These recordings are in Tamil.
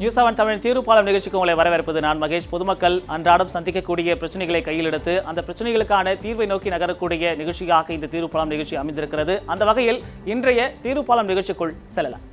நியூஸ் செவன் தமிழ் தீர்ப்பாளர் நிகழ்ச்சிக்கு உங்களை வரவேற்பது நான் மகேஷ். பொதுமக்கள் அன்றாடம் சந்திக்கக்கூடிய பிரச்சனைகளை கையில் எடுத்து அந்த பிரச்சனைகளுக்கான தீர்வை நோக்கி நகரக்கூடிய நிகழ்ச்சியாக இந்த தீர்ப்பாளம் நிகழ்ச்சி அமைந்திருக்கிறது. அந்த வகையில் இன்றைய தீர்ப்பாளம் நிகழ்ச்சிக்குள் செல்லலாம்.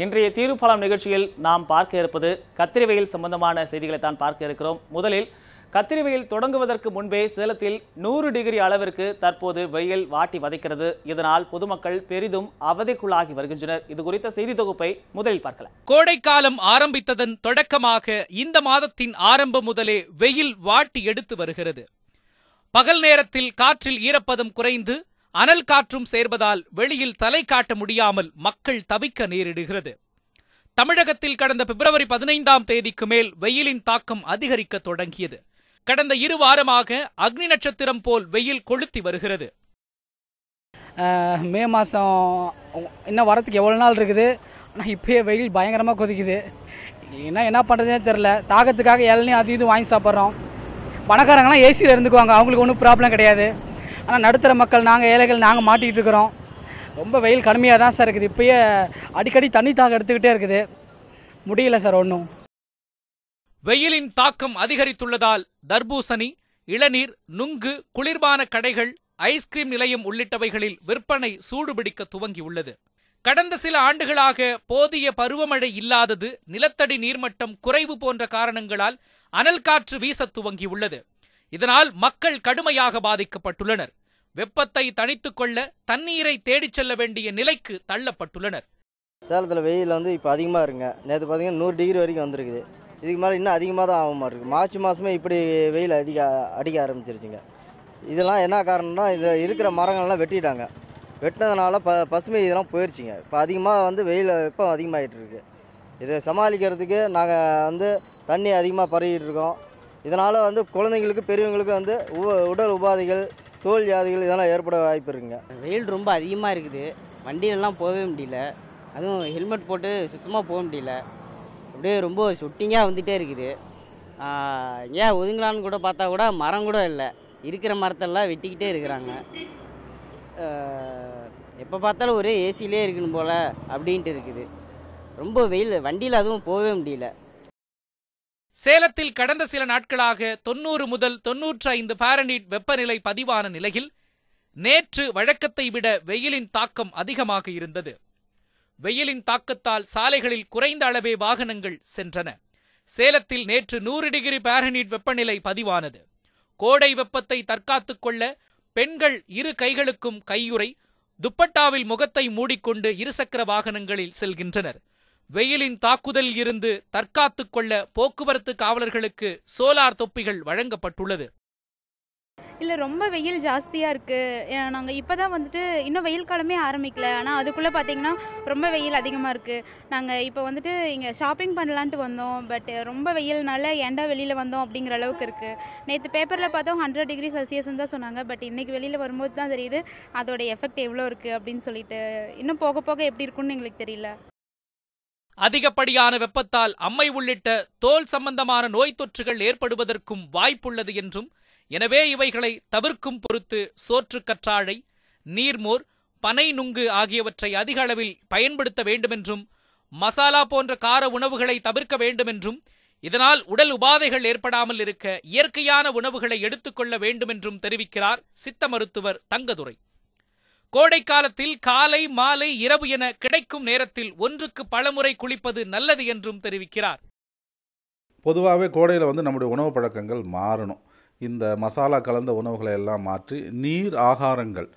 இன்றைய தீர்ப்பாளம் நிகழ்ச்சியில் நாம் பார்க்க இருப்பது கத்திரி வெயில் சம்பந்தமான செய்திகளை தான் பார்க்க இருக்கிறோம். முதலில் கத்திரி வெயில் தொடங்குவதற்கு முன்பே சேலத்தில் நூறு டிகிரி அளவிற்கு தற்போது வெயில் வாட்டி வதைக்கிறது. இதனால் பொதுமக்கள் பெரிதும் அவதிக்குள்ளாகி வருகின்றனர். இது குறித்த செய்தி தொகுப்பை முதலில் பார்க்கலாம். கோடைக்காலம் ஆரம்பித்ததன் தொடக்கமாக இந்த மாதத்தின் ஆரம்பம் முதலே வெயில் வாட்டி எடுத்து வருகிறது. பகல் நேரத்தில் காற்றில் ஈரப்பதம் குறைந்து அனல் காற்றும் சேர்வதால் வெளியில் தலை காட்ட முடியாமல் மக்கள் தவிக்க நேரிடுகிறது. தமிழகத்தில் கடந்த பிப்ரவரி பதினைந்தாம் தேதிக்கு மேல் வெயிலின் தாக்கம் அதிகரிக்க தொடங்கியது. கடந்த இரு வாரமாக அக்னி நட்சத்திரம் போல் வெயில் கொளுத்தி வருகிறது. மே மாதம் இன்னும் வரத்துக்கு எவ்வளோ நாள் இருக்குது? ஆனால் இப்போயே வெயில் பயங்கரமாக கொதிக்குது. என்ன என்ன பண்ணுறதுனே தெரில தாகத்துக்காக இளநீ அது இது வாங்கி சாப்பிட்றோம். பணக்காரங்களாம் ஏசியில் இருந்துக்குவாங்க. அவங்களுக்கு ஒன்றும் ப்ராப்ளம் கிடையாது. ஆனால் நடுத்தர மக்கள் நாங்கள் ஏழைகள் நாங்கள் மாட்டிக்கிட்டு இருக்கிறோம். ரொம்ப வெயில் கடுமையாக தான் சார் இருக்குது. இப்போயே அடிக்கடி தண்ணி தாகம் எடுத்துக்கிட்டே இருக்குது. முடியல சார் ஒன்றும் வெயிலின் தாக்கம் அதிகரித்துள்ளதால் தர்பூசணி இளநீர் நுங்கு குளிர்பான கடைகள் ஐஸ்கிரீம் நிலையம் உள்ளிட்டவைகளில் விற்பனை சூடுபிடிக்க துவங்கியுள்ளது. கடந்த சில ஆண்டுகளாக போதிய பருவமழை இல்லாதது நிலத்தடி நீர்மட்டம் குறைவு போன்ற காரணங்களால் அனல் காற்று வீச துவங்கியுள்ளது. இதனால் மக்கள் கடுமையாக பாதிக்கப்பட்டுள்ளனர். வெப்பத்தை தணித்துக் கொள்ள தண்ணீரை தேடிச் செல்ல வேண்டிய நிலைக்கு தள்ளப்பட்டுள்ளனர். சேலத்தில் வெயில் வந்து இப்போ அதிகமாக இருக்குங்க. நேற்று பார்த்தீங்கன்னா நூறு டிகிரி வரைக்கும் வந்திருக்குது. இதுக்கு மேலே இன்னும் அதிகமாக தான் ஆக இருக்குது மார்ச் மாதமே இப்படி வெயில் அதிக அடிக்க ஆரம்பிச்சிருச்சுங்க. இதெல்லாம் என்ன காரணம்னா இதில் இருக்கிற மரங்கள்லாம் வெட்டிட்டாங்க. வெட்டினதுனால ப பசுமை இதெல்லாம் போயிடுச்சுங்க இப்போ அதிகமாக வந்து வெயில் வெப்பம் அதிகமாகிட்டு இருக்கு. இதை சமாளிக்கிறதுக்கு நாங்கள் வந்து தண்ணி அதிகமாக பரவிட்டு இருக்கோம். இதனால் வந்து குழந்தைங்களுக்கு பெரியவங்களுக்கு வந்து உ- உடல் உபாதைகள் தோல் வியாதிகள் இதெல்லாம் ஏற்பட வாய்ப்பு இருக்குங்க. வெயில் ரொம்ப அதிகமாக இருக்குது. வண்டியிலலாம் போகவே முடியல. அதுவும் ஹெல்மெட் போட்டு சுத்தமாக போக முடியல. அப்படியே ரொம்ப சுட்டிங்காக வந்துகிட்டே இருக்குது. ஏன் ஒதுங்கலான்னு கூட பார்த்தா கூட மரம் கூட இல்லை. இருக்கிற மரத்தெல்லாம் வெட்டிக்கிட்டே இருக்கிறாங்க. எப்போ பார்த்தாலும் ஒரே ஏசிலே இருக்கணும் போல் அப்படின்ட்டு இருக்குது. ரொம்ப வெயில் வண்டியில் அதுவும் போகவே முடியல. சேலத்தில் கடந்த சில நாட்களாக தொன்னூறு முதல் தொன்னூற்று ஐந்து பாரனீட் வெப்பநிலை பதிவான நிலையில் நேற்று வழக்கத்தை விட வெயிலின் தாக்கம் அதிகமாக இருந்தது. வெயிலின் தாக்கத்தால் சாலைகளில் குறைந்த அளவே வாகனங்கள் சென்றன. சேலத்தில் நேற்று நூறு டிகிரி பாரனீட் வெப்பநிலை பதிவானது. கோடை வெப்பத்தை தற்காத்துக் கொள்ள பெண்கள் இரு கைகளுக்கும் கையுறை துப்பட்டாவில் முகத்தை மூடிக்கொண்டு இருசக்கர வாகனங்களில் செல்கின்றனர். வெயிலின் தாக்குதலில் இருந்து தற்காத்துக் கொள்ள போக்குவரத்து காவலர்களுக்கு சோலார் தொப்பிகள் வழங்கப்பட்டுள்ளது. இல்லை ரொம்ப வெயில் ஜாஸ்தியாக இருக்குது நாங்கள் இப்போ தான் வந்துட்டு இன்னும் வெயில் காலமே ஆரம்பிக்கல. ஆனால் அதுக்குள்ளே பார்த்தீங்கன்னா ரொம்ப வெயில் அதிகமாக இருக்குது நாங்கள் இப்போ வந்துட்டு இங்கே ஷாப்பிங் பண்ணலான்ட்டு வந்தோம். பட் ரொம்ப வெயில்னால ஏன்டா வெளியில் வந்தோம் அப்படிங்கிற அளவுக்கு இருக்குது நேற்று பேப்பரில் பார்த்தோம் ஹண்ட்ரட் டிகிரி செல்சியஸ்னு தான் சொன்னாங்க. பட் இன்றைக்கி வெளியில் வரும்போது தான் தெரியுது அதோட எஃபெக்ட் எவ்வளோ இருக்குது அப்படின்னு சொல்லிட்டு. இன்னும் போக போக எப்படி இருக்கும்னு எங்களுக்கு தெரியல. அதிகப்படியான வெப்பத்தால் அம்மை உள்ளிட்ட தோல் சம்பந்தமான நோய் தொற்றுகள் ஏற்படுவதற்கும் வாய்ப்புள்ளது என்றும் எனவே இவைகளை தவிர்க்கும் பொறுத்து சோற்றுக் கற்றாழை நீர்மோர் பனை நுங்கு ஆகியவற்றை அதிக அளவில் பயன்படுத்த வேண்டுமென்றும் மசாலா போன்ற கார உணவுகளை தவிர்க்க வேண்டுமென்றும் இதனால் உடல் உபாதைகள் ஏற்படாமல் இருக்க இயற்கையான உணவுகளை எடுத்துக்கொள்ள வேண்டுமென்றும் தெரிவிக்கிறார் சித்த மருத்துவர் தங்கதுரை. கோடை காலத்தில் காலை மாலை இரவு என கிடைக்கும் நேரத்தில் ஒன்றுக்கு பலமுறை குளிப்பது நல்லது என்றும் தெரிவிக்கிறார். பொதுவாகவே கோடையில் வந்து நம்முடைய உணவு பழக்கங்கள் மாறணும். இந்த மசாலா கலந்த உணவுகளை எல்லாம் மாற்றி நீர் ஆகாரங்கள்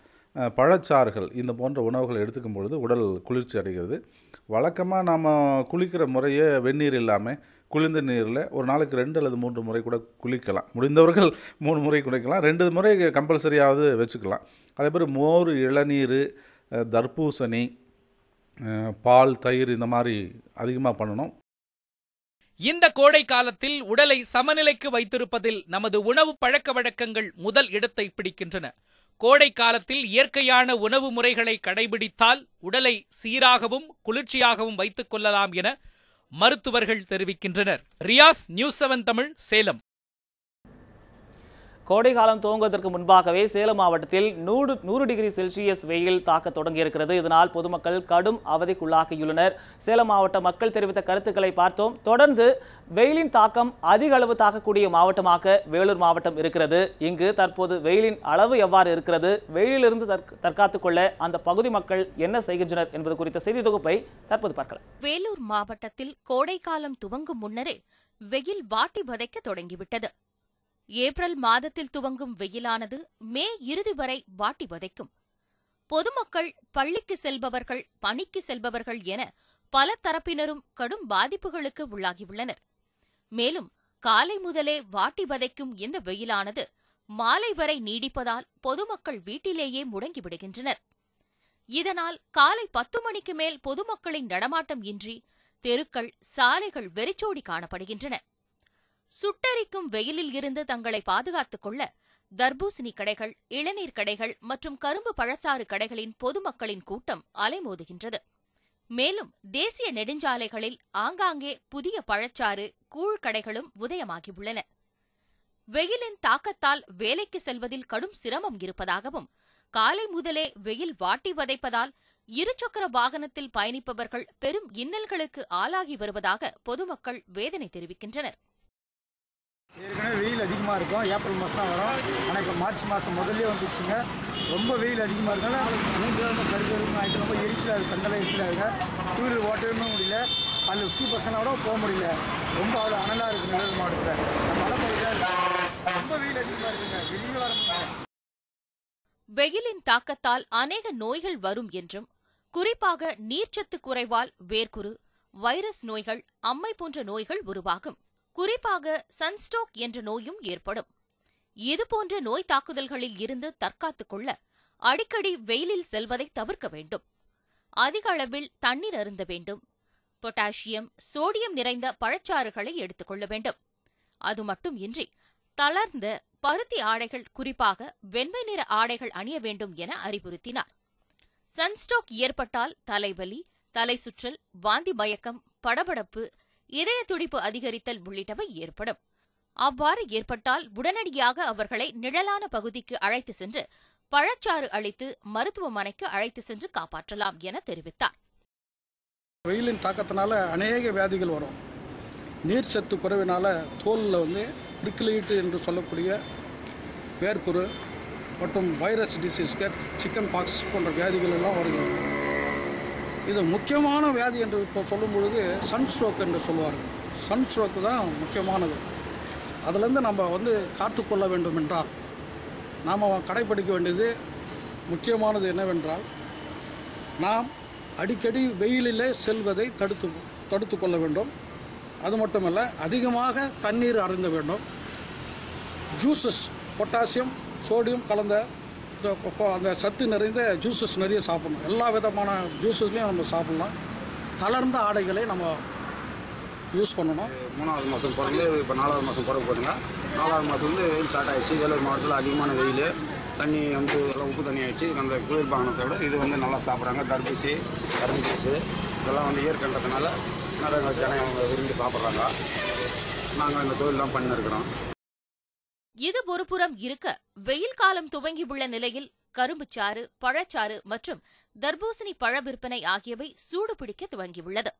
பழச்சாறுகள் இந்த போன்ற உணவுகளை எடுத்துக்கும் பொழுது உடல் குளிர்ச்சி அடைகிறது. வழக்கமாக நாம் குளிக்கிற முறையே வெந்நீர் இல்லாமல் குளிர்ந்த நீரில் ஒரு நாளைக்கு ரெண்டு அல்லது மூன்று முறை கூட குளிக்கலாம். முடிந்தவர்கள் மூணு முறை குளிக்கலாம். ரெண்டு முறை கம்பல்சரியாவது வச்சுக்கலாம். அதே மாதிரி மோர் இளநீர் தர்பூசணி பால் தயிர் இந்த மாதிரி அதிகமாக பண்ணணும். இந்த கோடை காலத்தில் உடலை சமநிலைக்கு வைத்திருப்பதில் நமது உணவு பழக்க வழக்கங்கள் முதல் இடத்தை பிடிக்கின்றன. கோடை காலத்தில் இயற்கையான உணவு முறைகளை கடைபிடித்தால் உடலை சீராகவும் குளிர்ச்சியாகவும் வைத்துக் கொள்ளலாம் என மருத்துவர்கள் தெரிவிக்கின்றனர். Riyaz news seven Tamil Salem. கோடை காலம் துவங்குவதற்கு முன்பாகவே சேலம் மாவட்டத்தில் நூறு நூறு டிகிரி செல்சியஸ் வெயில் தாக்க தொடங்கியிருக்கிறது. இதனால் பொதுமக்கள் கடும் அவதிக்குள்ளாகியுள்ளனர். சேலம் மாவட்ட மக்கள் தெரிவித்த கருத்துக்களை பார்த்தோம். தொடர்ந்து வெயிலின் தாக்கம் அதிக அளவு தாக்கக்கூடிய மாவட்டமாக வேலூர் மாவட்டம் இருக்கிறது. இங்கு தற்போது வெயிலின் அளவு எவ்வாறு இருக்கிறது? வெயிலிலிருந்து தற்காத்துக் கொள்ள அந்த பகுதி மக்கள் என்ன செய்கின்றனர் என்பது குறித்த செய்தி தொகுப்பை தற்போது பார்க்கலாம். வேலூர் மாவட்டத்தில் கோடைக்காலம் துவங்கும் முன்னரே வெயில் வாட்டி வதைக்க தொடங்கிவிட்டது. ஏப்ரல் மாதத்தில் துவங்கும் வெயிலானது மே இறுதி வரை வாட்டி வதைக்கும். பொதுமக்கள் பள்ளிக்கு செல்பவர்கள் பணிக்கு செல்பவர்கள் என பல தரப்பினரும் கடும் பாதிப்புகளுக்கு உள்ளாகியுள்ளனர். மேலும் காலை முதலே வாட்டி வதைக்கும் இந்த வெயிலானது மாலை வரை நீடிப்பதால் பொதுமக்கள் வீட்டிலேயே முடங்கிவிடுகின்றனர் இதனால் காலை பத்து மணிக்கு மேல் பொதுமக்களின் நடமாட்டம் இன்றி தெருக்கள் சாலைகள் வெறிச்சோடி காணப்படுகின்றன. சுட்டரிக்கும் வெயிலில் இருந்து தங்களை பாதுகாத்துக் கொள்ள தர்பூசணி கடைகள் இளநீர் கடைகள் மற்றும் கரும்பு பழச்சாறு கடைகளின் பொதுமக்களின் கூட்டம் அலைமோதுகின்றது. மேலும் தேசிய நெடுஞ்சாலைகளில் ஆங்காங்கே புதிய பழச்சாறு கூழ் கடைகளும் உதயமாகியுள்ளன. வெயிலின் தாக்கத்தால் வேலைக்கு செல்வதில் கடும் சிரமம் இருப்பதாகவும் காலை முதலே வெயில் வாட்டி வதைப்பதால் இருசக்கர வாகனத்தில் பயணிப்பவர்கள் பெரும் இன்னல்களுக்கு ஆளாகி வருவதாக பொதுமக்கள் வேதனை தெரிவிக்கின்றனர். ஏற்கனவே வெயில் அதிகமாக இருக்கும். ஏப்ரல் மாதம் தான் வரும். ஆனால் இப்போ மார்ச் மாதம் முதல்லே வந்துச்சுங்க. ரொம்ப வெயில் அதிகமாக இருக்கனால மூன்று ரொம்ப கருக்கருன்னு ஆகிட்டு ரொம்ப எரிச்சலாக இருக்குது கண்டெல்லாம் எரிச்சலாக டூ வீலர் ஓட்டவே முடியல. அதில் ஸ்கூல் பசங்களோட போக முடியல. ரொம்ப அவ்வளோ அனலாக இருக்குது நல்ல மாவட்டத்தில் மழை பகுதியாக ரொம்ப வெயில் அதிகமாக இருக்குங்க. வெளியே வர வெயிலின் தாக்கத்தால் அநேக நோய்கள் வரும் என்றும் குறிப்பாக நீர்ச்சத்து குறைவால் வேர்க்குரு வைரஸ் நோய்கள் அம்மை போன்ற நோய்கள் உருவாகும். குறிப்பாக சன்ஸ்டோக் என்ற நோயும் ஏற்படும். இதுபோன்ற நோய் தாக்குதல்களில் இருந்து தற்காத்துக் கொள்ள அடிக்கடி வெயிலில் செல்வதை தவிர்க்க வேண்டும். அதிக அளவில் தண்ணீர் அருந்த வேண்டும். பொட்டாசியம் சோடியம் நிறைந்த பழச்சாறுகளை எடுத்துக் கொள்ள வேண்டும். அது மட்டும் இன்றி தளர்ந்த பருத்தி ஆடைகள் குறிப்பாக வெண்மை நிற ஆடைகள் அணிய வேண்டும் என அறிவுறுத்தினார். சன்ஸ்டோக் ஏற்பட்டால் தலைவலி தலை சுற்றல் வாந்தி மயக்கம் படபடப்பு இதய துடிப்பு அதிகரித்தல் உள்ளிட்டவை ஏற்படும். அவ்வாறு ஏற்பட்டால் உடனடியாக அவர்களை நிழலான பகுதிக்கு அழைத்து சென்று பழச்சாறு அளித்து மருத்துவமனைக்கு அழைத்து சென்று காப்பாற்றலாம் என தெரிவித்தார். வெயிலின் தாக்கத்தினால அநேக வியாதிகள் வரும். நீர்ச்சத்து குறைவினால தோலில் வந்து பிரிக்கிலைட்டு என்று சொல்லக்கூடிய வேர்க்குரு மற்றும் வைரஸ் டிசீஸ்க்கு சிக்கன் பாக்ஸ் போன்ற வியாதிகள் எல்லாம் வருகிறது. இது முக்கியமான வியாதி என்று இப்போ சொல்லும் பொழுது சன்ஸ்ட்ரோக் என்று சொல்லுவார்கள். சன்ஸ்ட்ரோக்கு தான் முக்கியமானது. அதுலேருந்து நம்ம வந்து காத்துக்கொள்ள வேண்டும் என்றால் நாம் கடைப்பிடிக்க வேண்டியது முக்கியமானது என்னவென்றால் நாம் அடிக்கடி வெயிலிலே செல்வதை தடுத்து தடுத்து கொள்ள வேண்டும். அது மட்டுமல்ல அதிகமாக தண்ணீர் அருந்த வேண்டும். ஜூஸஸ் பொட்டாசியம் சோடியம் கலந்த அந்த சத்து நிறைந்த ஜூஸஸ் நிறைய சாப்பிடணும். எல்லா விதமான ஜூஸஸ்லையும் நம்ம சாப்பிடலாம். தளர்ந்த ஆடைகளை நம்ம யூஸ் பண்ணணும். மூணாவது மாதம் பிறந்து இப்போ நாலாவது மாதம் பிறகு போதுங்க நாலாவது மாதம் வந்து வெயில் ஸ்டார்ட் ஆகிடுச்சு வேலூர் மாவட்டத்தில் அதிகமான வெயில். தண்ணி வந்து உப்பு தண்ணி ஆகிடுச்சு அந்த குளிர்பானத்தை விட இது வந்து நல்லா சாப்பிட்றாங்க. தர்பூசி கரும்பு ஜூஸு இதெல்லாம் வந்து இயற்கைன்றதுனால நிறைய ஜனம் அவங்க விரும்பி சாப்பிட்றாங்க. நாங்கள் இந்த தொழிலெலாம் பண்ணிருக்கிறோம் இது ஒருபுறம் இருக்க வெயில் காலம் துவங்கியுள்ள நிலையில் கரும்புச்சாறு பழச்சாறு மற்றும் தர்பூசணி பழ விற்பனை ஆகியவை சூடு பிடிக்க துவங்கியுள்ளது.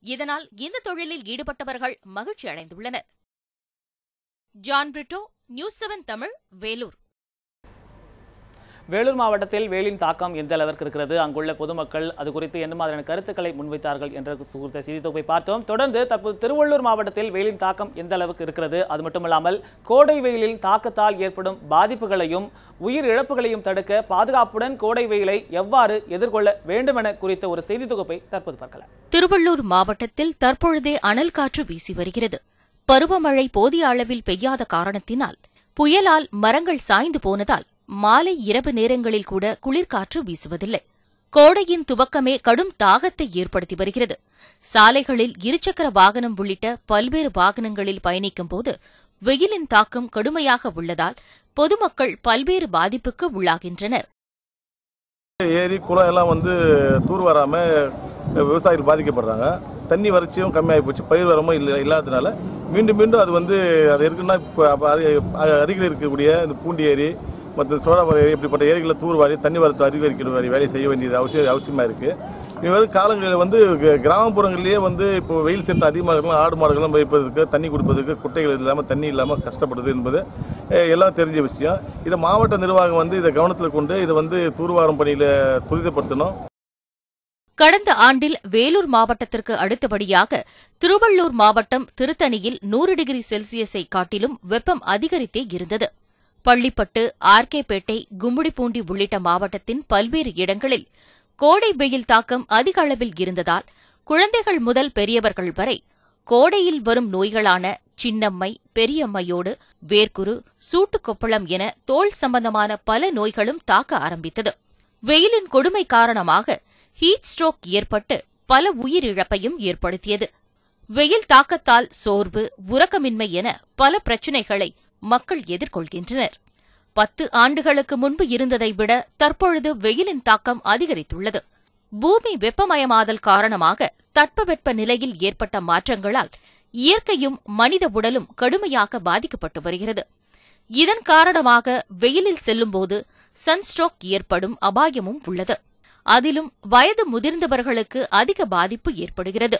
இதனால் இந்த தொழிலில் ஈடுபட்டவர்கள் மகிழ்ச்சி அடைந்துள்ளனர் ஜான் பிரிட்டோ நியூஸ் செவன் தமிழ் வேலூர். வேலூர் மாவட்டத்தில் வேலின் தாக்கம் எந்த அளவிற்கு இருக்கிறது? அங்குள்ள பொதுமக்கள் அது குறித்து என்ன மாதிரியான கருத்துக்களை முன்வைத்தார்கள் என்ற குறித்த செய்தி தொகுப்பை பார்த்தோம். தொடர்ந்து தற்போது திருவள்ளூர் மாவட்டத்தில் வெயிலின் தாக்கம் எந்த அளவுக்கு இருக்கிறது? அது மட்டுமல்லாமல் கோடை வெயிலின் தாக்கத்தால் ஏற்படும் பாதிப்புகளையும் உயிர் இழப்புகளையும் தடுக்க பாதுகாப்புடன் கோடை வெயிலை எவ்வாறு எதிர்கொள்ள வேண்டுமென குறித்த ஒரு செய்தி தொகுப்பை தற்போது பார்க்கலாம். திருவள்ளூர் மாவட்டத்தில் தற்பொழுதே அனல் காற்று வீசி வருகிறது. பருவமழை போதிய அளவில் பெய்யாத காரணத்தினால் புயலால் மரங்கள் சாய்ந்து போனதால் மாலை இரவு நேரங்களில் கூட குளிர்காற்று வீசுவதில்லை. கோடையின் துவக்கமே கடும் தாகத்தை ஏற்படுத்தி வருகிறது. சாலைகளில் இருசக்கர வாகனம் உள்ளிட்ட பல்வேறு வாகனங்களில் பயணிக்கும் போது வெயிலின் தாக்கம் கடுமையாக உள்ளதால் பொதுமக்கள் பல்வேறு பாதிப்புக்கு உள்ளாகின்றனர். ஏரி குளம் எல்லாம் வந்து தூர் வராமல் விவசாயிகள் பாதிக்கப்படுறாங்க. தண்ணி வறட்சியும் கம்மியாகி போச்சு. பயிர் வரமும் இல்லை இல்லாததுனால மீண்டும் மீண்டும் அது வந்து அது இருக்குன்னா இப்போ அருகில் இருக்கக்கூடிய இந்த பூண்டி ஏரி மற்ற சோழாபுரம் ஏரி இப்படிப்பட்ட ஏரிகளில் தூர்வாரி தண்ணி வரத்து அதிகரிக்கிற வேண்டிய வேலையை செய்ய வேண்டியது அவசியம் அவசியமாக இருக்குது இனிவரும் காலங்களில் வந்து க- கிராமப்புறங்கள்லேயே வந்து இப்போ வெயில் சீட்டம் அதிகமாக இருக்கலாம் ஆடு மாடுகளும் வைப்பதற்கு தண்ணி கொடுப்பதற்கு குட்டைகள் இல்லாமல் தண்ணி இல்லாமல் கஷ்டப்படுது என்பது எல்லாம் தெரிஞ்ச விஷயம். இதை மாவட்ட நிர்வாகம் வந்து இதை கவனத்தில் கொண்டு இதை வந்து தூர்வாரும் பணியில் துரிதப்படுத்தணும். கடந்த ஆண்டில் வேலூர் மாவட்டத்திற்கு அடுத்தபடியாக திருவள்ளூர் மாவட்டம் திருத்தணியில் நூறு டிகிரி செல்சியஸை காட்டிலும் வெப்பம் அதிகரித்தே இருந்தது. பள்ளிப்பட்டு ஆர்கேபேட்டை கும்முடிப்பூண்டி உள்ளிட்ட மாவட்டத்தின் பல்வேறு இடங்களில் கோடை வெயில் தாக்கம் அதிக அளவில் இருந்ததால் குழந்தைகள் முதல் பெரியவர்கள் வரை கோடையில் வரும் நோய்களான சின்னம்மை பெரியம்மையோடு வேர்க்குரு சூட்டுக்கொப்பளம் என தோல் சம்பந்தமான பல நோய்களும் தாக்க ஆரம்பித்தது. வெயிலின் கொடுமை காரணமாக ஹீட் ஸ்ட்ரோக் ஏற்பட்டு பல உயிரிழப்பையும் ஏற்படுத்தியது. வெயில் தாக்கத்தால் சோர்வு உறக்கமின்மை என பல பிரச்சினைகளை மக்கள் எதிர்கொள்கின்றனர். பத்து ஆண்டுகளுக்கு முன்பு இருந்ததை விட தற்பொழுது வெயிலின் தாக்கம் அதிகரித்துள்ளது. பூமி வெப்பமயமாதல் காரணமாக தட்பவெட்ப நிலையில் ஏற்பட்ட மாற்றங்களால் இயற்கையும் மனித உடலும் கடுமையாக பாதிக்கப்பட்டு வருகிறது. இதன் காரணமாக வெயிலில் செல்லும்போது சன்ஸ்ட்ரோக் ஏற்படும் அபாயமும் உள்ளது. அதிலும் வயது முதிர்ந்தவர்களுக்கு அதிக பாதிப்பு ஏற்படுகிறது.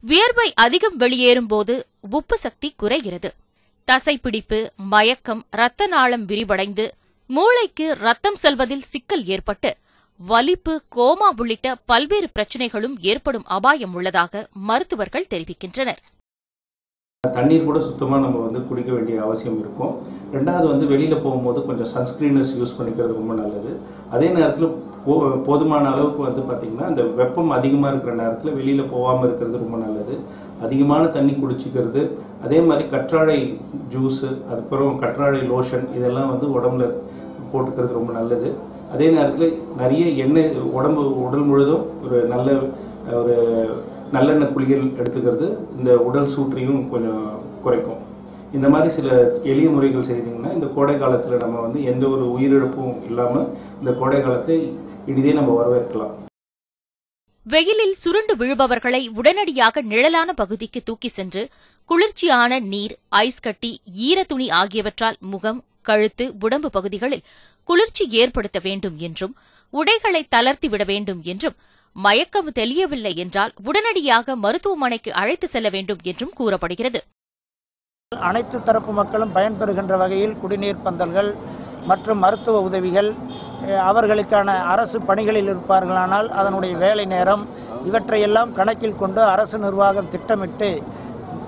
வியர்வை அதிகம் வெளியேறும்போது உப்பு சக்தி குறைகிறது. தசைப்பிடிப்பு மயக்கம் இரத்த நாளம் விரிவடைந்து மூளைக்கு ரத்தம் செல்வதில் சிக்கல் ஏற்பட்டு வலிப்பு கோமா உள்ளிட்ட பல்வேறு பிரச்சினைகளும் ஏற்படும் அபாயம் உள்ளதாக மருத்துவர்கள் தெரிவிக்கின்றனர். தண்ணீர் கூட சுத்தமாக நம்ம வந்து குடிக்க வேண்டிய அவசியம் இருக்கும். ரெண்டாவது வந்து வெளியில் போகும்போது கொஞ்சம் சன்ஸ்க்ரீனஸ் யூஸ் பண்ணிக்கிறது ரொம்ப நல்லது. அதே நேரத்தில் போ போதுமான அளவுக்கு வந்து பார்த்திங்கன்னா அந்த வெப்பம் அதிகமாக இருக்கிற நேரத்தில் வெளியில் போகாமல் இருக்கிறது ரொம்ப நல்லது. அதிகமான தண்ணி குடிச்சிக்கிறது அதே மாதிரி கற்றாழை ஜூஸு அதுக்கப்புறம் கற்றாழை லோஷன் இதெல்லாம் வந்து உடம்புல போட்டுக்கிறது ரொம்ப நல்லது. அதே நேரத்தில் நிறைய எண்ணெய் உடம்பு உடல் முழுதும் ஒரு நல்ல ஒரு நல்லெண்ணெய் குளியல் எடுத்துக்கிறது இந்த உடல் சூற்றையும் கொஞ்சம் குறைக்கும். இந்த மாதிரி சில எளிய முறைகள் செய்தீங்கன்னா இந்த கோடை காலத்தில் நம்ம வந்து எந்த ஒரு உயிரிழப்பும் இல்லாமல் இந்த கோடை காலத்தை இனிதே நம்ம வரவேற்கலாம். வெயிலில் சுருண்டு விழுபவர்களை உடனடியாக நிழலான பகுதிக்கு தூக்கி சென்று குளிர்ச்சியான நீர் ஐஸ் கட்டி ஈரத்துணி ஆகியவற்றால் முகம் கழுத்து உடம்பு பகுதிகளில் குளிர்ச்சி ஏற்படுத்த வேண்டும் என்றும் உடைகளை தளர்த்திவிட வேண்டும் என்றும் மயக்கம் தெளியவில்லை என்றால் உடனடியாக மருத்துவமனைக்கு அழைத்து செல்ல வேண்டும் என்றும் கூறப்படுகிறது. அனைத்து தரப்பு மக்களும் பயன்பெறுகின்ற வகையில் குடிநீர் பந்தல்கள் மற்றும் மருத்துவ உதவிகள் அவர்களுக்கான அரசு பணிகளில் இருப்பார்களானால் அதனுடைய வேலை நேரம் இவற்றையெல்லாம் கணக்கில் கொண்டு அரசு நிர்வாகம் திட்டமிட்டு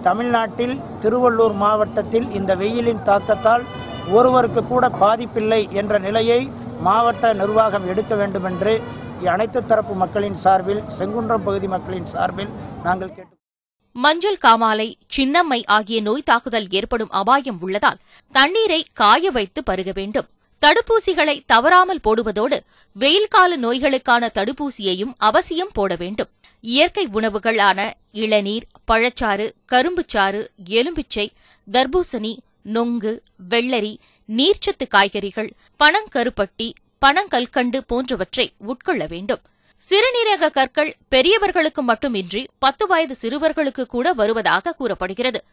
தமிழ்நாட்டில் திருவள்ளூர் மாவட்டத்தில் இந்த வெயிலின் தாக்கத்தால் ஒருவருக்கு கூட பாதிப்பில்லை என்ற நிலையை மாவட்ட நிர்வாகம் எடுக்க வேண்டும் என்று அனைத்து தரப்பு மக்களின் சார்பில் செங்குன்றம் பகுதி மக்களின் சார்பில் நாங்கள் கேட்டு மஞ்சள் காமாலை சின்னம்மை ஆகிய நோய் தாக்குதல் ஏற்படும் அபாயம் உள்ளதால் தண்ணீரை காய வைத்து பருக வேண்டும். தடுப்பூசிகளை தவறாமல் போடுவதோடு வெயில் கால நோய்களுக்கான தடுப்பூசியையும் அவசியம் போட வேண்டும். இயற்கை உணவுகளான இளநீர் பழச்சாறு கரும்புச்சாறு எலும்பிச்சை தர்பூசணி நொங்கு வெள்ளரி நீர்ச்சத்து காய்கறிகள் பனங்கருப்பட்டி பனங்கல்கண்டு போன்றவற்றை உட்கொள்ள வேண்டும். சிறுநீரக கற்கள் பெரியவர்களுக்கு மட்டுமின்றி பத்து வயது சிறுவர்களுக்கு கூட வருவதாக கூறப்படுகிறது.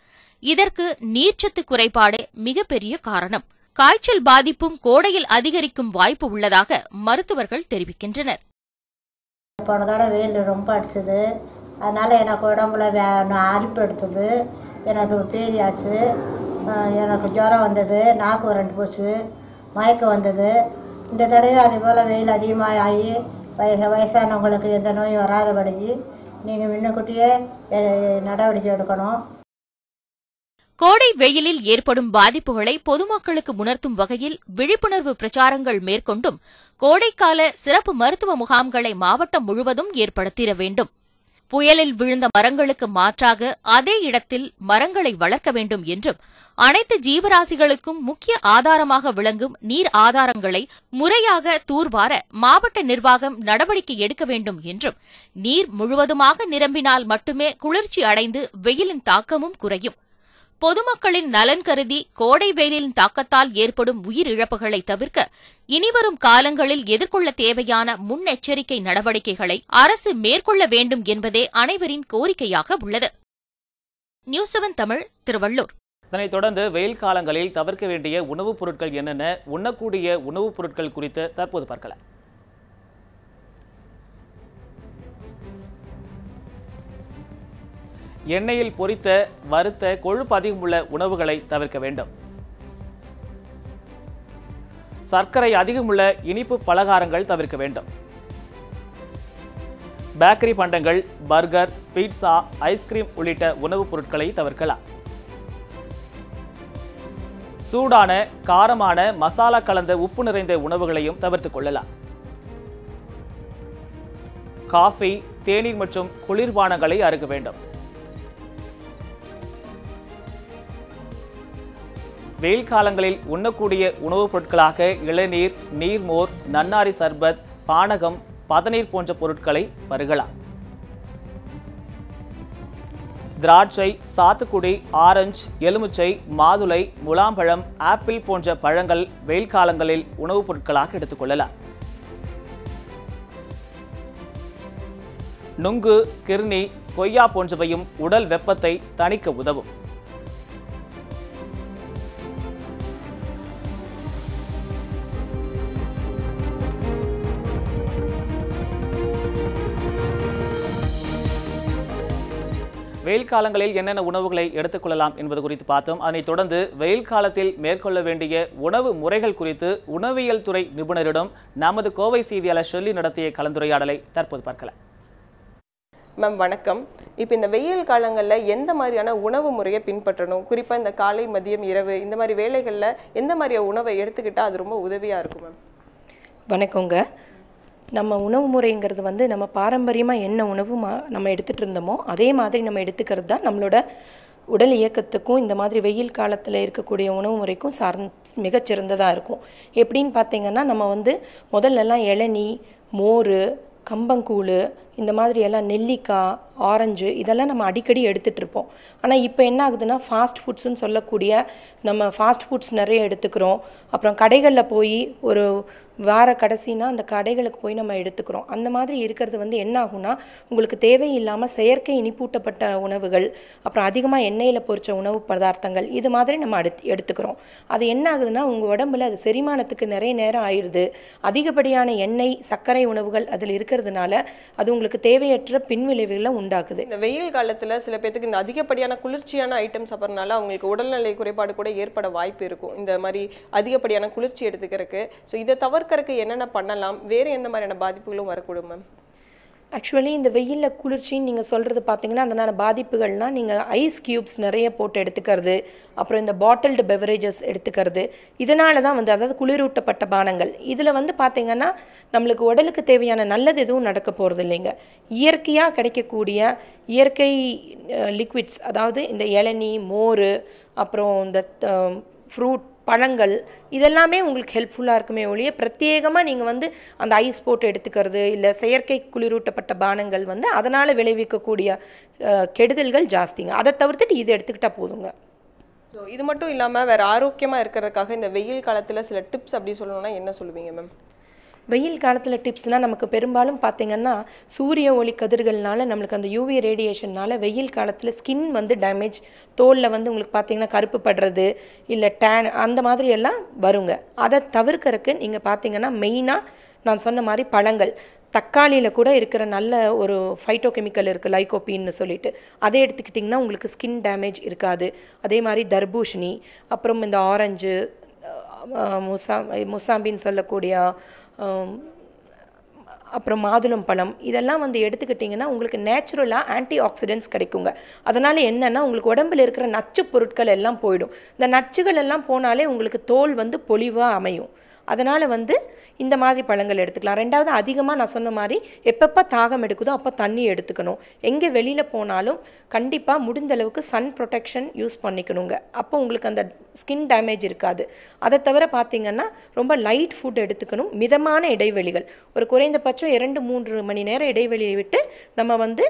இதற்கு நீர்ச்சத்து குறைபாடே மிகப்பெரிய காரணம். காய்ச்சல் பாதிப்பும் கோடையில் அதிகரிக்கும் வாய்ப்பு உள்ளதாக மருத்துவர்கள் தெரிவிக்கின்றனர். போன தடவை வெயில் ரொம்ப அடிச்சது. அதனால் எனக்கு உடம்புல வே நான் அரிப்பு எடுத்தது. எனக்கு பேரியாச்சு. எனக்கு ஜுரம் வந்தது. நாக்கு வறண்டு போச்சு. மயக்கம் வந்தது. இந்த தடவை அது போல் வெயில் அதிகமாக ஆகி வயசு வயசானவங்களுக்கு எந்த நோயும் வராதபடிக்கு நீங்கள் முன்னக்கூட்டியே நடவடிக்கை எடுக்கணும். கோடை வெயிலில் ஏற்படும் பாதிப்புகளை பொதுமக்களுக்கு உணர்த்தும் வகையில் விழிப்புணர்வு பிரச்சாரங்கள் மேற்கொண்டும் கோடைக்கால சிறப்பு மருத்துவ முகாம்களை மாவட்டம் முழுவதும் ஏற்படுத்திட வேண்டும். புயலில் விழுந்த மரங்களுக்கு மாற்றாக அதே இடத்தில் மரங்களை வளர்க்க வேண்டும் என்றும் அனைத்து ஜீவராசிகளுக்கும் முக்கிய ஆதாரமாக விளங்கும் நீர் ஆதாரங்களை முறையாக தூர்வார மாவட்ட நிர்வாகம் நடவடிக்கை எடுக்க வேண்டும் என்றும் நீர் முழுவதுமாக நிரம்பினால் மட்டுமே குளிர்ச்சி அடைந்து வெயிலின் தாக்கமும் குறையும். பொதுமக்களின் நலன் கருதி கோடை வெயிலின் தாக்கத்தால் ஏற்படும் உயிரிழப்புகளை தவிர்க்க இனிவரும் காலங்களில் எதிர்கொள்ள தேவையான முன்னெச்சரிக்கை நடவடிக்கைகளை அரசு மேற்கொள்ள வேண்டும் என்பதே அனைவரின் கோரிக்கையாக உள்ளது. News seven Tamil Tiruvallur. அதனைத் தொடர்ந்து வெயில் காலங்களில் தவிர்க்க வேண்டிய உணவுப் பொருட்கள் என்னென்ன உண்ணக்கூடிய உணவுப் பொருட்கள் குறித்து தற்போது பார்க்கலாம். எண்ணெயில் பொரித்த வறுத்த கொழுப்பு அதிகமுள்ள உணவுகளை தவிர்க்க வேண்டும். சர்க்கரை அதிகமுள்ள இனிப்பு பலகாரங்கள் தவிர்க்க வேண்டும். பேக்கரி பண்டங்கள் பர்கர் பீட்சா ஐஸ்கிரீம் உள்ளிட்ட உணவுப் பொருட்களை தவிர்க்கலாம். சூடான காரமான மசாலா கலந்த உப்பு நிறைந்த உணவுகளையும் தவிர்த்துக் கொள்ளலாம். காஃபி தேநீர் மற்றும் குளிர்பானங்களை அருக வேண்டும். வெயில் காலங்களில் உண்ணக்கூடிய உணவுப் பொருட்களாக இளநீர் நீர்மோர் நன்னாரி சர்பத் பானகம் பதநீர் போன்ற பொருட்களை பருகலாம். திராட்சை சாத்துக்குடி ஆரஞ்சு எலுமிச்சை மாதுளை முலாம்பழம் ஆப்பிள் போன்ற பழங்கள் வெயில் காலங்களில் உணவுப் பொருட்களாக எடுத்துக்கொள்ளலாம் நுங்கு கிர்னி கொய்யா போன்றவையும் உடல் வெப்பத்தை தணிக்க உதவும். வெயில் காலங்களில் என்னென்ன உணவுகளை எடுத்துக்கொள்ளலாம் என்பது குறித்து பார்த்தோம். அதனைத் தொடர்ந்து வெயில் காலத்தில் மேற்கொள்ள வேண்டிய உணவு முறைகள் குறித்து உணவியல் துறை நிபுணரிடம் நமது கோவை செய்தியாளர் ஷெல்லி நடத்திய கலந்துரையாடலை தற்போது பார்க்கலாம். மேம் வணக்கம். இப்போ இந்த வெயில் காலங்களில் எந்த மாதிரியான உணவு முறையை பின்பற்றணும்? குறிப்பாக இந்த காலை மதியம் இரவு இந்த மாதிரி வேலைகளில் எந்த மாதிரியான உணவை எடுத்துக்கிட்டால் அது ரொம்ப உதவியாக இருக்கும் மேம்? வணக்கங்க. நம்ம உணவு முறைங்கிறது வந்து நம்ம பாரம்பரியமாக என்ன உணவு மா நம்ம எடுத்துகிட்டு இருந்தோமோ அதே மாதிரி நம்ம எடுத்துக்கிறது தான் நம்மளோட உடல் இயக்கத்துக்கும் இந்த மாதிரி வெயில் காலத்தில் இருக்கக்கூடிய உணவு முறைக்கும் சார்ந் மிகச்சிறந்ததாக இருக்கும். எப்படின்னு பார்த்தீங்கன்னா நம்ம வந்து முதல்லலாம் இளநீ மோர் கம்பங்கூழ் இந்த மாதிரி எல்லாம் நெல்லிக்காய் ஆரஞ்சு இதெல்லாம் நம்ம அடிக்கடி எடுத்துகிட்ருப்போம் ஆனால் இப்போ என்ன ஆகுதுன்னா ஃபாஸ்ட் ஃபுட்ஸ்னு சொல்லக்கூடிய நம்ம ஃபாஸ்ட் ஃபுட்ஸ் நிறைய எடுத்துக்கிறோம். அப்புறம் கடைகளில் போய் ஒரு வார கடைசினா அந்த கடைகளுக்கு போய் நம்ம எடுத்துக்கிறோம். அந்த மாதிரி இருக்கிறது வந்து என்ன ஆகும்னா உங்களுக்கு தேவையில்லாமல் செயற்கை இனிப்பூட்டப்பட்ட உணவுகள் அப்புறம் அதிகமாக எண்ணெயில் பொரிச்ச உணவு பதார்த்தங்கள் இது மாதிரி நம்ம எடுத்து எடுத்துக்கிறோம். அது என்ன ஆகுதுன்னா உங்கள் உடம்புல அது செரிமானத்துக்கு நிறைய நேரம் ஆயிடுது அதிகப்படியான எண்ணெய் சர்க்கரை உணவுகள் அதில் இருக்கிறதுனால அது உங்களுக்கு தேவையற்ற பின்விளைவுகளை உண்டாக்குது. இந்த வெயில் காலத்தில் சில பேர்த்துக்கு இந்த அதிகப்படியான குளிர்ச்சியான ஐட்டம் சாப்பிட்றதுனால அவங்களுக்கு உடல்நிலை குறைபாடு கூட ஏற்பட வாய்ப்பு இருக்கும். இந்த மாதிரி அதிகப்படியான குளிர்ச்சி எடுத்துக்கிறதுக்கு. ஸோ இதை தவிர்க்கறதுக்கு என்னென்ன பண்ணலாம்? வேறு எந்த மாதிரியான பாதிப்புகளும் வரக்கூடும் மேம் ஆக்சுவலி இந்த வெயிலில் குளிர்ச்சின்னு நீங்கள் சொல்கிறது பார்த்தீங்கன்னா அதனால பாதிப்புகள்னால் நீங்கள் ஐஸ் க்யூப்ஸ் நிறைய போட்டு எடுத்துக்கிறது அப்புறம் இந்த பாட்டில்டு பெவரேஜஸ் எடுத்துக்கிறது. இதனால தான் வந்து அதாவது குளிரூட்டப்பட்ட பானங்கள். இதில் வந்து பார்த்தீங்கன்னா நம்மளுக்கு உடலுக்கு தேவையான நல்லது எதுவும் நடக்க போகிறது இல்லைங்க. இயற்கையாக கிடைக்கக்கூடிய இயற்கை லிக்விட்ஸ் அதாவது இந்த இளநீ மோர் அப்புறம் இந்த ஃப்ரூட் பழங்கள் இதெல்லாமே உங்களுக்கு ஹெல்ப்ஃபுல்லாக இருக்குமே ஒழிய பிரத்யேகமாக நீங்கள் வந்து அந்த ஐஸ் போட்டு எடுத்துக்கிறது இல்லை செயற்கை குளிரூட்டப்பட்ட பானங்கள் வந்து அதனால் விளைவிக்கக்கூடிய கெடுதல்கள் ஜாஸ்திங்க. அதை தவிர்த்துட்டு இது எடுத்துக்கிட்டால் போதுங்க. ஸோ இது மட்டும் இல்லாமல் வேறு ஆரோக்கியமாக இருக்கிறதுக்காக இந்த வெயில் காலத்தில் சில டிப்ஸ் அப்படி சொல்லணும்னா என்ன சொல்லுவீங்க மேம் வெயில் காலத்தில் டிப்ஸ்னால் நமக்கு பெரும்பாலும் பார்த்திங்கன்னா சூரிய ஒளி கதிர்கள்னால நம்மளுக்கு அந்த யூவி ரேடியேஷன்னால் வெயில் காலத்தில் ஸ்கின் வந்து டேமேஜ் தோலில் வந்து உங்களுக்கு பார்த்திங்கன்னா கருப்பு படுறது இல்லை டேன் அந்த மாதிரி எல்லாம் வருங்க. அதை தவிர்க்கறதுக்கு நீங்கள் பார்த்தீங்கன்னா மெயினாக நான் சொன்ன மாதிரி பழங்கள். தக்காளியில் கூட இருக்கிற நல்ல ஒரு ஃபைட்டோ கெமிக்கல் இருக்குது லைகோப்பின்னு சொல்லிட்டு. அதை எடுத்துக்கிட்டிங்கன்னா உங்களுக்கு ஸ்கின் டேமேஜ் இருக்காது. அதே மாதிரி தர்பூஷணி அப்புறம் இந்த ஆரஞ்சு முசா முசாம்பின்னு சொல்லக்கூடிய அப்புறம் மாதுளம் பழம் இதெல்லாம் வந்து எடுத்துக்கிட்டிங்கன்னா உங்களுக்கு நேச்சுரலாக ஆன்டி ஆக்சிடென்ட்ஸ் கிடைக்குங்க. அதனால் என்னென்னா உங்களுக்கு உடம்புல இருக்கிற நச்சு பொருட்கள் எல்லாம் போயிடும். இந்த நச்சுகள் எல்லாம் போனாலே உங்களுக்கு தோல் வந்து பொலிவாக அமையும். அதனால் வந்து இந்த மாதிரி பழங்கள் எடுத்துக்கலாம். ரெண்டாவது அதிகமாக நான் சொன்ன மாதிரி எப்பப்போ தாகம் எடுக்குதோ அப்போ தண்ணி எடுத்துக்கணும். எங்கே வெளியில் போனாலும் கண்டிப்பாக முடிந்த அளவுக்கு சன் ப்ரொடெக்ஷன் யூஸ் பண்ணிக்கணுங்க. அப்போ உங்களுக்கு அந்த ஸ்கின் டேமேஜ் இருக்காது. அதை தவிர பார்த்திங்கன்னா ரொம்ப லைட் ஃபுட் எடுத்துக்கணும். மிதமான இடைவெளிகள். ஒரு குறைந்தபட்சம் இரண்டு மூன்று மணி நேரம் இடைவெளியை விட்டு நம்ம வந்து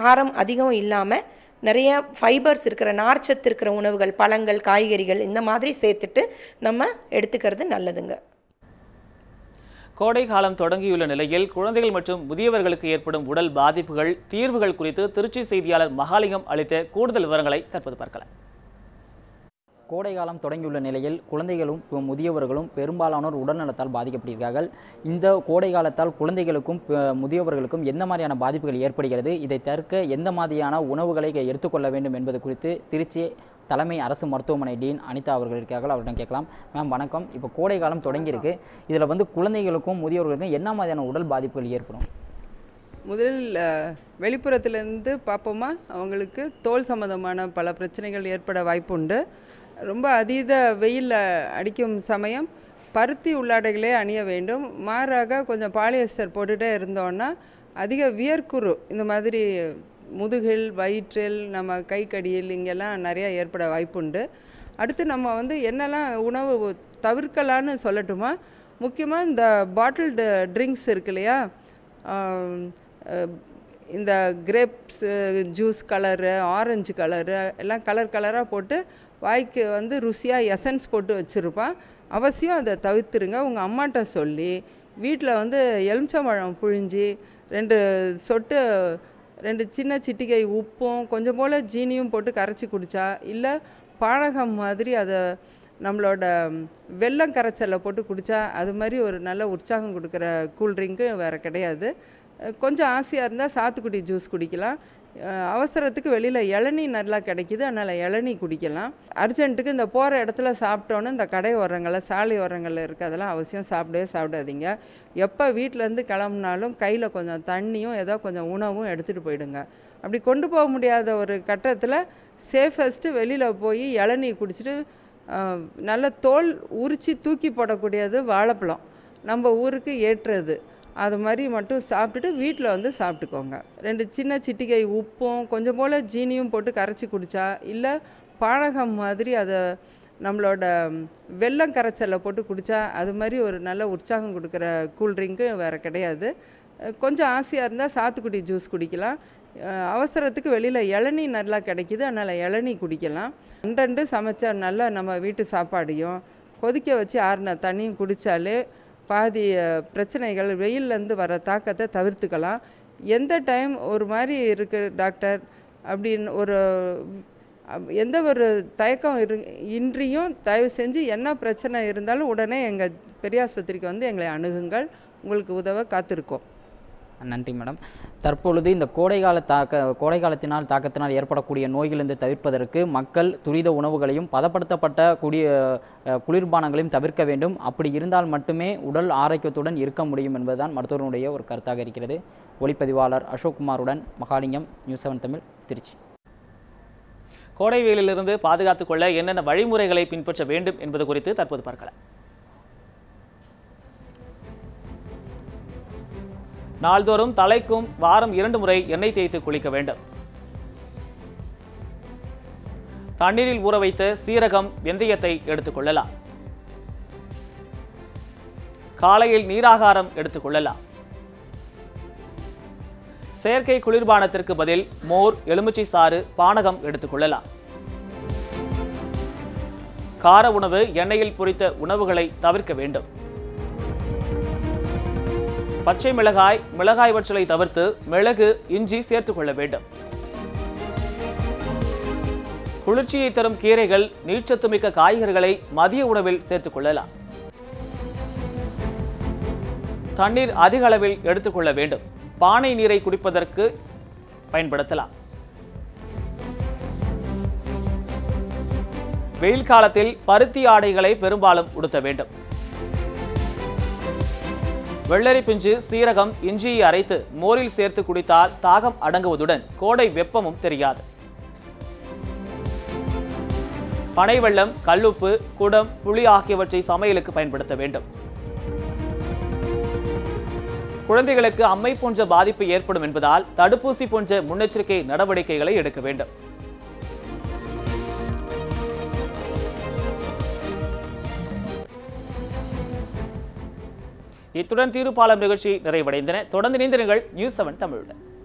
காரம் அதிகம் இல்லாமல் நிறைய ஃபைபர்ஸ் இருக்கிற நார்ச்சத்து இருக்கிற உணவுகள் பழங்கள் காய்கறிகள் இந்த மாதிரி சேர்த்துட்டு நம்ம எடுத்துக்கிறது நல்லதுங்க. கோடை காலம் தொடங்கியுள்ள நிலையில் குழந்தைகள் மற்றும் முதியவர்களுக்கு ஏற்படும் உடல் பாதிப்புகள் தீர்வுகள் குறித்து திருச்சி செய்தியாளர் மகாலிங்கம் அளித்த கூடுதல் விவரங்களை தற்போது பார்க்கலாம். கோடை காலம் தொடங்கியுள்ள நிலையில் குழந்தைகளும் முதியவர்களும் பெரும்பாலானோர் உடல்நலத்தால் பாதிக்கப்படுகிறார்கள் இந்த கோடை காலத்தால் குழந்தைகளுக்கும் முதியவர்களுக்கும் எந்த மாதிரியான பாதிப்புகள் ஏற்படுகிறது? இதை தவிர்க்க எந்த மாதிரியான உணவுகளை எடுத்துக்கொள்ள வேண்டும் என்பது குறித்து திருச்சி தலைமை அரசு மருத்துவமனை டீன் அனிதா அவர்கள் இருக்கார்கள் அவர்களிடம் கேட்கலாம். மேம் வணக்கம். இப்போ கோடை காலம் தொடங்கியிருக்கு. இதில் வந்து குழந்தைகளுக்கும் முதியவர்களுக்கும் என்ன மாதிரியான உடல் பாதிப்புகள் ஏற்படும்? முதலில் வெளிப்புறத்திலிருந்து பார்ப்போமா? அவங்களுக்கு தோல் சம்பந்தமான பல பிரச்சனைகள் ஏற்பட வாய்ப்புண்டு. ரொம்ப அதீத வெயில் அடிக்கும் சமயம் பருத்தி உள்ளாடைகளே அணிய வேண்டும். மாறாக கொஞ்சம் பாலியஸ்டர் போட்டுகிட்டே இருந்தோன்னா அதிக வியர்க்குரு இந்த மாதிரி முதுகில் வயிற்றில் நம்ம கைக்கடியில் இங்கெல்லாம் நிறையா ஏற்பட வாய்ப்புண்டு. அடுத்து நம்ம வந்து என்னெல்லாம் உணவு தவிர்க்கலான்னு சொல்லட்டுமா? முக்கியமாக இந்த பாட்டில்டு ட்ரிங்க்ஸ் இருக்கு இல்லையா? இந்த grapes juice colour orange colour எல்லாம் கலர் கலராக போட்டு வாய்க்கு வந்து ருசியாக எசன்ஸ் போட்டு வச்சுருப்பான். அவசியம் அதை தவிர்த்துருங்க. உங்கள் அம்மாட்ட சொல்லி வீட்டில் வந்து எலுமிச்சம்பழம் புழிஞ்சி ரெண்டு சொட்டு ரெண்டு சின்ன சிட்டிகை உப்பும் கொஞ்சம் போல் ஜீனியும் போட்டு கரைச்சி குடித்தா இல்லை பானகம் மாதிரி அதை நம்மளோட வெல்லம் கரைச்சலில் போட்டு குடித்தா அது மாதிரி ஒரு நல்ல உற்சாகம் கொடுக்குற கூல்ட்ரிங்க்கு வேறு கிடையாது. கொஞ்சம் ஆசையாக இருந்தால் சாத்துக்குடி ஜூஸ் குடிக்கலாம். அவசரத்துக்கு வெளியில் இளநீ நல்லா கிடைக்கிது. அதனால் இளநீ குடிக்கலாம். அர்ஜென்ட்டுக்கு இந்த போகிற இடத்துல சாப்பிட்டோன்னு இந்த கடை ஓரங்களில் சாலை ஓரங்களில் இருக்கிறதெல்லாம் அவசியம். சாப்பிடவே சாப்பிடாதீங்க. எப்போ வீட்டிலேருந்து கிளம்புனாலும் கையில் கொஞ்சம் தண்ணியும் ஏதோ கொஞ்சம் உணவும் எடுத்துகிட்டு போயிடுங்க. அப்படி கொண்டு போக முடியாத ஒரு கட்டத்தில் சேஃபஸ்ட்டு வெளியில் போய் இளநீ குடிச்சிட்டு நல்ல தோல் உரித்து தூக்கி போடக்கூடியது வாழைப்பழம். நம்ம ஊருக்கு ஏற்றுறது அது மாதிரி மட்டும் சாப்பிட்டுட்டு வீட்டில் வந்து சாப்பிட்டுக்கோங்க. ரெண்டு சின்ன சிட்டிகை உப்பும் கொஞ்சம் போல் ஜீனியும் போட்டு கரைச்சி குடித்தா இல்லை பானகம் மாதிரி அதை நம்மளோட வெல்லம் கரைச்சலில் போட்டு குடித்தா அது மாதிரி ஒரு நல்ல உற்சாகம் கொடுக்குற கூல்ட்ரிங்க்கு வேறு கிடையாது. கொஞ்சம் ஆசையாக இருந்தால் சாத்துக்குடி ஜூஸ் குடிக்கலாம். அவசரத்துக்கு வெளியில் இளநீ நல்லா கிடைக்கிது அதனால் இளநீ குடிக்கலாம். ரெண்டு சமைச்சா நல்லா நம்ம வீட்டு சாப்பாடையும் கொதிக்க வச்சு ஆறுன தண்ணியும் குடித்தாலே பாதி பிரச்சனைகள் வெயில்லேருந்து வர தாக்கத்தை தவிர்த்துக்கலாம். எந்த டைம் ஒரு மாதிரி இருக்குது டாக்டர் அப்படின்னு ஒரு எந்த ஒரு தயக்கம் இரு இன்றியும் தயவு செஞ்சு என்ன பிரச்சனை இருந்தாலும் உடனே எங்கள் பெரியாஸ்பத்திரிக்கு வந்து எங்களை அணுகுங்கள். உங்களுக்கு உதவ காத்திருக்கோம். நன்றி மேடம். தற்பொழுது இந்த கோடைகால தாக்க கோடைகாலத்தினால் தாக்கத்தினால் ஏற்படக்கூடிய நோய்களிலிருந்து தவிர்ப்பதற்கு மக்கள் துரித உணவுகளையும் பதப்படுத்தப்பட்ட குடிய குளிர்பானங்களையும் தவிர்க்க வேண்டும். அப்படி இருந்தால் மட்டுமே உடல் ஆரோக்கியத்துடன் இருக்க முடியும் என்பதுதான் மருத்துவருடைய ஒரு கருத்தாக இருக்கிறது. ஒளிப்பதிவாளர் அசோக்குமாருடன் மகாலிங்கம் நியூஸ் செவன் தமிழ் திருச்சி. கோடை வெயிலிலிருந்து பாதுகாத்துக் கொள்ள என்னென்ன வழிமுறைகளை பின்பற்ற வேண்டும் என்பது குறித்து தற்போது பார்க்கலாம். நாள்தோறும் தலைக்கும் வாரம் இரண்டு முறை எண்ணெய் தேய்த்து குளிக்க வேண்டும். தண்ணீரில் ஊற வைத்த சீரகம் வெந்தயத்தை எடுத்துக் கொள்ளலாம். காலையில் நீராகாரம் எடுத்துக் கொள்ளலாம். செயற்கை குளிர்பானத்திற்கு பதில் மோர் எலுமிச்சை சாறு பானகம் எடுத்துக் கொள்ளலாம். கார உணவு எண்ணெயில் பொரித்த உணவுகளை தவிர்க்க வேண்டும். பச்சை மிளகாய் மிளகாய் வற்றலை தவிர்த்து மிளகு இஞ்சி சேர்த்துக் கொள்ள வேண்டும். குளிர்ச்சியை தரும் கீரைகள் நீர்ச்சத்து மிக்க காய்கறிகளை மதிய உணவில் சேர்த்துக் கொள்ளலாம். தண்ணீர் அதிக அளவில் எடுத்துக்கொள்ள வேண்டும். பானை நீரை குடிப்பதற்கு பயன்படுத்தலாம். வெயில் காலத்தில் பருத்தி ஆடைகளை பெரும்பாலும் உடுத்த வேண்டும். வெள்ளரி பிஞ்சு சீரகம் இஞ்சியை அரைத்து மோரில் சேர்த்து குடித்தால் தாகம் அடங்குவதுடன் கோடை வெப்பமும் தெரியாது. பனை வெள்ளம் கல்லுப்பு குடம் புளி ஆகியவற்றை சமையலுக்கு பயன்படுத்த வேண்டும். குழந்தைகளுக்கு அம்மை போன்ற பாதிப்பு ஏற்படும் என்பதால் தடுப்பூசி போன்ற முன்னெச்சரிக்கை நடவடிக்கைகளை எடுக்க வேண்டும். இத்துடன் தீர்ப்பாளம் நிகழ்ச்சி நிறைவடைந்தன. தொடர்ந்து இணைந்திருங்கள். News Seven தமிழுடன்.